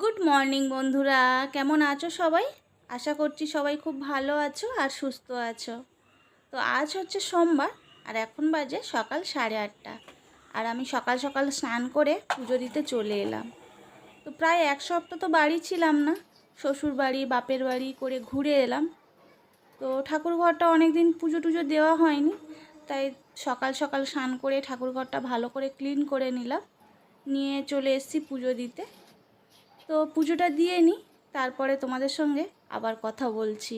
Good morning বন্ধুরা। কেমন আছো সবাই? আশা করছি সবাই খুব ভালো আছো আর সুস্থ আছো। তো আজ হচ্ছে সোমবার, আর এখন বাজে সকাল সাড়ে আটটা। আর আমি সকাল সকাল স্নান করে পুজো দিতে চলে এলাম। তো প্রায় এক সপ্তাহ তো বাড়ি ছিলাম না, শ্বশুর বাড়ি, বাপের বাড়ি করে ঘুরে এলাম। তো ঠাকুর ঘরটা অনেক দিন পুজো টুজো দেওয়া হয়নি, তাই সকাল সকাল স্নান করে ঠাকুর ঘরটা ভালো করে ক্লিন করে নিলাম। নিয়ে চলে এসেছি পুজো দিতে। তো পুজোটা দিয়ে নিই তারপরে তোমাদের সঙ্গে আবার কথা বলছি।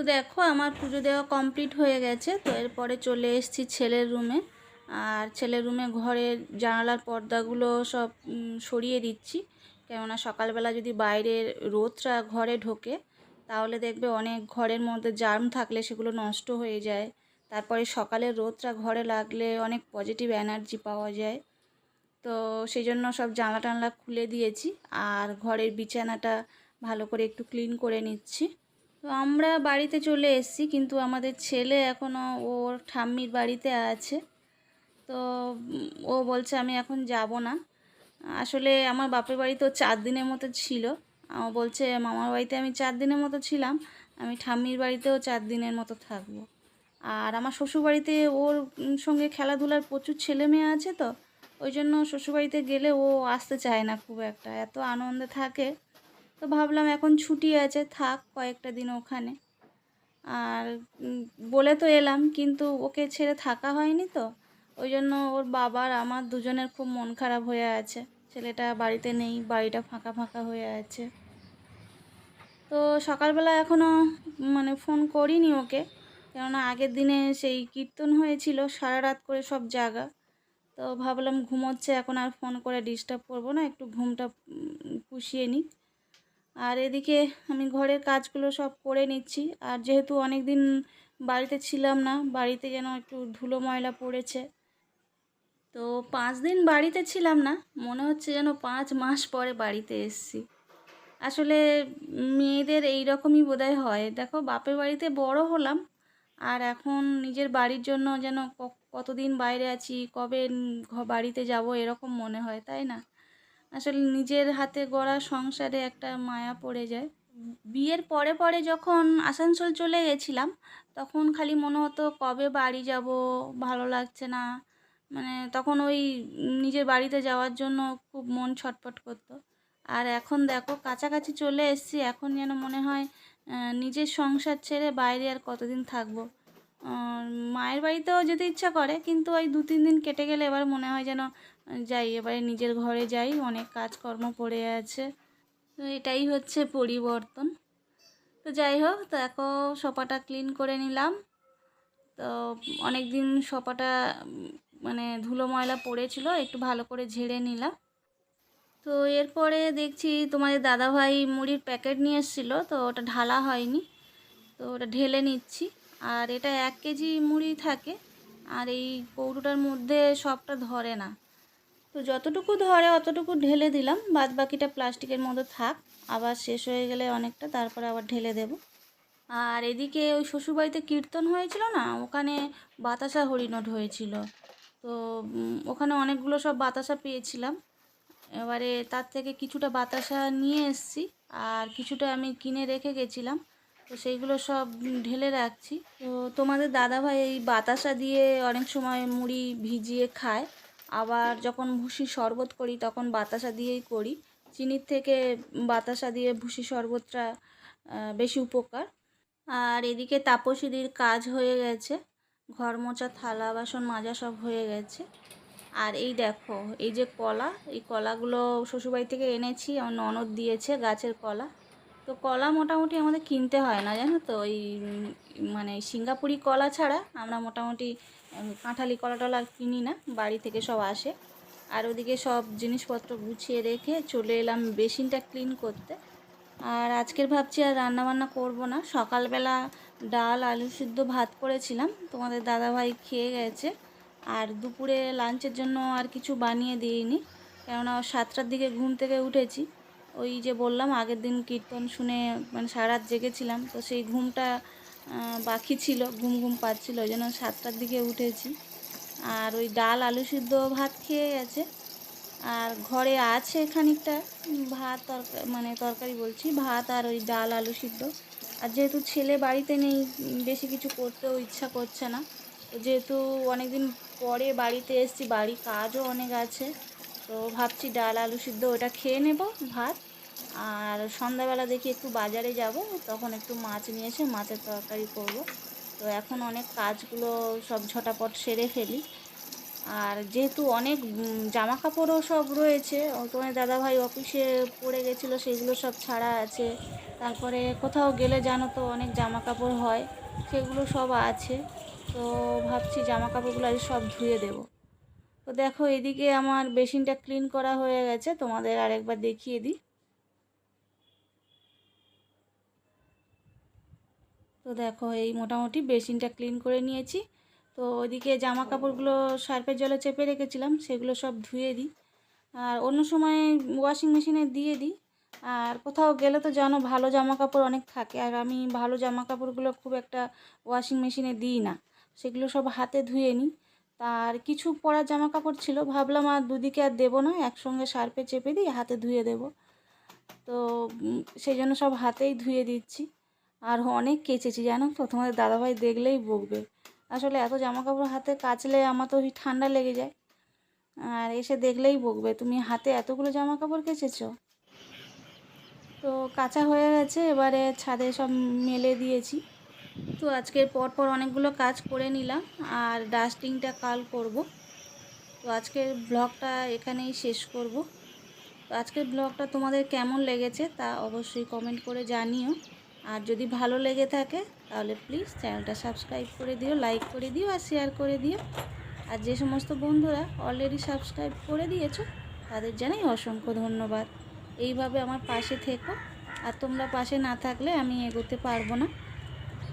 তো দেখো আমার পুজো দেওয়া কমপ্লিট হয়ে গেছে, তো এরপরে চলে এসেছি ছেলের রুমে। আর ছেলের রুমে ঘরের জানালার পর্দাগুলো সব সরিয়ে দিচ্ছি। কেননা সকালবেলা যদি বাইরের রোদটা ঘরে ঢোকে, তাহলে দেখবে অনেক ঘরের মধ্যে জার্ম থাকলে সেগুলো নষ্ট হয়ে যায়। তারপরে সকালের রোদটা ঘরে লাগলে অনেক পজিটিভ এনার্জি পাওয়া যায়। তো সেই জন্য সব জানলা টানলা খুলে দিয়েছি, আর ঘরের বিছানাটা ভালো করে একটু ক্লিন করে নিচ্ছি। তো আমরা বাড়িতে চলে এসেছি, কিন্তু আমাদের ছেলে এখনও ওর ঠাম্মির বাড়িতে আছে। তো ও বলছে, আমি এখন যাব না। আসলে আমার বাপের বাড়িতেও চার দিনের মতো ছিল। ও বলছে, মামার বাড়িতে আমি চার দিনের মতো ছিলাম, আমি ঠাম্মির বাড়িতেও চার দিনের মতো থাকব। আর আমার শ্বশুরবাড়িতে ওর সঙ্গে খেলাধুলার প্রচুর ছেলে মেয়ে আছে তো, ওই জন্য শ্বশুরবাড়িতে গেলে ও আসতে চায় না খুব একটা। এত আনন্দে থাকে। তো ভাবলাম এখন ছুটি আছে, থাক কয়েকটা দিন ওখানে। আর বলে তো এলাম, কিন্তু ওকে ছেড়ে থাকা হয়নি তো। ওই জন্য ওর বাবার আমার দুজনের খুব মন খারাপ হয়ে আছে। ছেলেটা বাড়িতে নেই, বাড়িটা ফাঁকা ফাঁকা হয়ে আছে। তো সকালবেলা এখনও মানে ফোন করিনি ওকে, কেননা আগের দিনে সেই কীর্তন হয়েছিল, সারা রাত করে সব জাগা। তো ভাবলাম ঘুমোচ্ছে, এখন আর ফোন করে ডিস্টার্ব করব না, একটু ঘুমটা পুষিয়ে নিই। আর এদিকে আমি ঘরের কাজগুলো সব করে নিচ্ছি। আর যেহেতু অনেক দিন বাড়িতে ছিলাম না, বাড়িতে যেন একটু ধুলো ময়লা পড়েছে, তো পাঁচ দিন বাড়িতে ছিলাম না, মনে হচ্ছে যেন পাঁচ মাস পরে বাড়িতে এসেছি। আসলে মেয়েদের এই রকমই বোধহয় হয়। দেখো, বাপের বাড়িতে বড় হলাম, আর এখন নিজের বাড়ির জন্য যেন কতদিন বাইরে আছি, কবে বাড়িতে যাব এরকম মনে হয়, তাই না? আসলে নিজের হাতে গড়া সংসারে একটা মায়া পড়ে যায়। বিয়ের পরে পরে যখন আসানসোল চলে গেছিলাম, তখন খালি মনে হতো কবে বাড়ি যাব, ভালো লাগছে না। মানে তখন ওই নিজের বাড়িতে যাওয়ার জন্য খুব মন ছটফট করতো। আর এখন দেখো, কাছাকাছি চলে এসেছি, এখন যেন মনে হয় নিজের সংসার ছেড়ে বাইরে আর কতদিন থাকব। মায়ের বাড়িতেও যেতে ইচ্ছা করে কিন্তু ওই দু তিন দিন কেটে গেলে এবার মনে হয় যেন যাই এবারে নিজের ঘরে যাই অনেক কাজকর্ম পড়ে আছে। তো এটাই হচ্ছে পরিবর্তন। তো যাই হোক তো এখন সোফাটা ক্লিন করে নিলাম। তো অনেক দিন উম, মানে ধুলো ময়লা পড়েছিল একটু ভালো করে ঝেড়ে নিলাম। তো এরপরে দেখছি তোমাদের দাদাভাই মুড়ির প্যাকেট নিয়ে এসেছিল তো ওটা ঢালা হয়নি। তো ওটা ঢেলে নিচ্ছি। আর এটা এক কেজি মুড়ি থাকে, আর এই কৌটোটার মধ্যে সবটা ধরে না। তো যতটুকু ধরে অতটুকু ঢেলে দিলাম বাদ বাকিটা প্লাস্টিকের মতো থাক, আবার শেষ হয়ে গেলে অনেকটা, তারপরে আবার ঢেলে দেব। আর এদিকে ওই শ্বশুরবাড়িতে কীর্তন হয়েছিল না, ওখানে বাতাসা হরিণট হয়েছিল। তো ওখানে অনেকগুলো সব বাতাসা পেয়েছিলাম। এবারে তার থেকে কিছুটা বাতাসা নিয়ে এসেছি, আর কিছুটা আমি কিনে রেখে গেছিলাম। তো সেইগুলো সব ঢেলে রাখছি। তো তোমাদের দাদাভাই এই বাতাসা দিয়ে অনেক সময় মুড়ি ভিজিয়ে খায়। আবার যখন ভুসি শরবত করি তখন বাতাসা দিয়েই করি। চিনির থেকে বাতাসা দিয়ে ভুসি শরবতটা বেশি উপকার। আর এদিকে তাপসীদির কাজ হয়ে গেছে। ঘর মোচা থালা, বাসন মাজা সব হয়ে গেছে। আর এই দেখো, এই যে কলা, এই কলাগুলো শ্বশুরবাড়ি থেকে এনেছি। আমার ননদ দিয়েছে গাছের কলা। তো কলা মোটামুটি আমাদের কিনতে হয় না, জানো তো? ওই মানে সিঙ্গাপুরি কলা ছাড়া আমরা মোটামুটি কাঁঠালি কলা টলা কিনি না, বাড়ি থেকে সব আসে। আর ওদিকে সব জিনিসপত্র গুছিয়ে রেখে চলে এলাম বেসিনটা ক্লিন করতে। আর আজকের ভাবছি আর রান্না বান্না করব না। সকালবেলা ডাল, আলু সিদ্ধ ভাত করেছিলাম, তোমাদের দাদাভাই খেয়ে গেছে। আর দুপুরে লাঞ্চের জন্য আর কিছু বানিয়ে দিইনি, কেননা সাতটার দিকে ঘুম থেকে উঠেছি। ওই যে বললাম, আগের দিন কীর্তন শুনে মানে সারা রাত জেগেছিলাম, তো সেই ঘুমটা বাকি ছিল, ঘুম ঘুম পাচ্ছিল, ওই জন্য সাতটার দিকে উঠেছি। আর ওই ডাল আলু সিদ্ধ ভাত খেয়ে গেছে। আর ঘরে আছে খানিকটা ভাত তরকারি মানে তরকারি বলছি, ভাত আর ওই ডাল আলু সিদ্ধ। আর যেহেতু ছেলে বাড়িতে নেই বেশি কিছু করতেও ইচ্ছা করছে না। যেহেতু অনেক দিন পরে বাড়িতে এসেছি বাড়ি কাজও অনেক আছে তো ভাবছি ডাল, আলু সিদ্ধ ওটা খেয়ে নেব, ভাত। আর সন্ধ্যাবেলা দেখি একটু বাজারে যাব, তখন একটু মাছ নিয়ে এসে মাছের তরকারি করব। তো এখন অনেক কাজগুলো সব ঝটাপট সেরে ফেলি। আর যেহেতু অনেক জামা কাপড়ও সব রয়েছে, তোমার দাদাভাই অফিসে পড়ে গেছিল, সেগুলো সব ছাড়া আছে। তারপরে কোথাও গেলে জানো তো অনেক জামা কাপড় হয়, সেগুলো সব আছে। তো ভাবছি জামা কাপড়গুলো আজ সব ধুয়ে দেবো। তো দেখো, এদিকে আমার বেসিনটা ক্লিন করা হয়ে গেছে। তোমাদের আরেকবার দেখিয়ে দিই। তো দেখো, এই মোটামুটি বেসিনটা ক্লিন করে নিয়েছি। তো ওইদিকে জামা কাপড়গুলো সার্ফের জলে চেপে রেখেছিলাম, সেগুলো সব ধুয়ে দিই। আর অন্য সময় ওয়াশিং মেশিনে দিয়ে দিই। আর কোথাও গেলে তো জানো, ভালো জামা কাপড় অনেক থাকে। আর আমি ভালো জামা কাপড়গুলো খুব একটা ওয়াশিং মেশিনে দিই না। সেগুলো সব হাতে ধুয়ে নিই। তার কিছু পরার জামা কাপড় ছিল। ভাবলাম আর দুদিকে আর দেবো না, একসঙ্গে সার্ফে চেপে দিই হাতে ধুয়ে দেবো। তো সেই জন্য সব হাতেই ধুয়ে দিচ্ছি। আর অনেক কেচেছি, জানো তো? তোমাদের দাদাভাই দেখলেই বকবে। আসলে এত জামা কাপড় হাতে কাচলে আমার তো ঠান্ডা লেগে যায়। আর এসে দেখলেই বকবে। তুমি হাতে এতগুলো জামা কাপড় কেচেছো? তো কাঁচা হয়ে গেছে, এবারে ছাদে সব মেলে দিয়েছি। তো আজকের পর পর অনেকগুলো কাজ করে নিলাম আর ডাস্টিংটা কাল করব। তো আজকের ব্লগটা এখানেই শেষ করব। তো আজকের ব্লগটা তোমাদের কেমন লেগেছে তা অবশ্যই কমেন্ট করে জানিও। আর যদি ভালো লেগে থাকে, তাহলে প্লিজ চ্যানেলটা সাবস্ক্রাইব করে দিও লাইক করে দিও আর শেয়ার করে দিও। আর যে সমস্ত বন্ধুরা অলরেডি সাবস্ক্রাইব করে দিয়েছ, তাদের জানাই অসংখ্য ধন্যবাদ। এইভাবে আমার পাশে থেকো। আর তোমরা পাশে না থাকলে আমি এগোতে পারব না।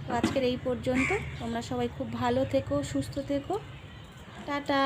তো আজকের এই পর্যন্ত। তোমরা সবাই খুব ভালো থেকো সুস্থ থেকো। টাটা।